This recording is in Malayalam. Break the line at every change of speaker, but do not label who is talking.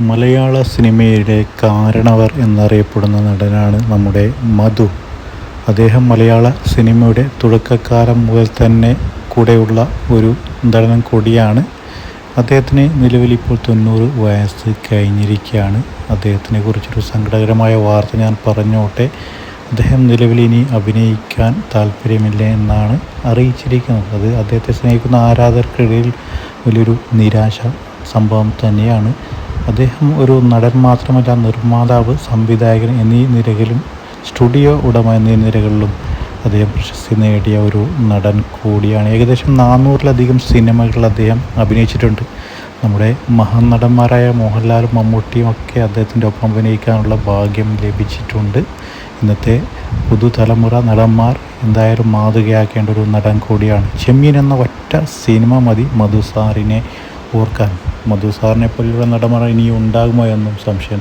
മലയാള സിനിമയുടെ കാരണവർ എന്നറിയപ്പെടുന്ന നടനാണ് നമ്മുടെ മധു. അദ്ദേഹം മലയാള സിനിമയുടെ തുടക്കക്കാലം മുതൽ തന്നെ കൂടെയുള്ള ഒരു നടനം കൂടിയാണ്. അദ്ദേഹത്തിന് നിലവിൽ ഇപ്പോൾ തൊണ്ണൂറ് വയസ്സ് കഴിഞ്ഞിരിക്കുകയാണ്. അദ്ദേഹത്തിനെ കുറിച്ചൊരു സങ്കടകരമായ വാർത്ത ഞാൻ പറഞ്ഞോട്ടെ. അദ്ദേഹം നിലവിൽ ഇനി അഭിനയിക്കാൻ താല്പര്യമില്ല എന്നാണ് അറിയിച്ചിരിക്കുന്നത്. അത് അദ്ദേഹത്തെ സ്നേഹിക്കുന്ന ആരാധകർക്കിടയിൽ വലിയൊരു നിരാശ സംഭവം തന്നെയാണ്. അദ്ദേഹം ഒരു നടൻ മാത്രമല്ല നിർമ്മാതാവ് സംവിധായകൻ എന്നീ നിരകളിലും സ്റ്റുഡിയോ ഉടമ എന്നീ നിരകളിലും അദ്ദേഹം പ്രശസ്തി നേടിയ ഒരു നടൻ കൂടിയാണ്. ഏകദേശം നാനൂറിലധികം സിനിമകളിൽ അദ്ദേഹം അഭിനയിച്ചിട്ടുണ്ട്. നമ്മുടെ മഹാനടന്മാരായ മോഹൻലാലും മമ്മൂട്ടിയും ഒക്കെ അദ്ദേഹത്തിന്റെ ഒപ്പം അഭിനയിക്കാനുള്ള ഭാഗ്യം ലഭിച്ചിട്ടുണ്ട്. ഇന്നത്തെ പുതുതലമുറ നടന്മാർ എന്തായാലും മാതൃകയാക്കേണ്ട ഒരു നടൻ കൂടിയാണ്. ചെമ്മീൻ എന്ന ഒറ്റ സിനിമ മതി മധുസാറിനെ ഓർക്കാൻ. മധു സാറിനെ പോലെയുള്ള നടന്മാർ ഇനിയും ഉണ്ടാകുമോ എന്നും സംശയം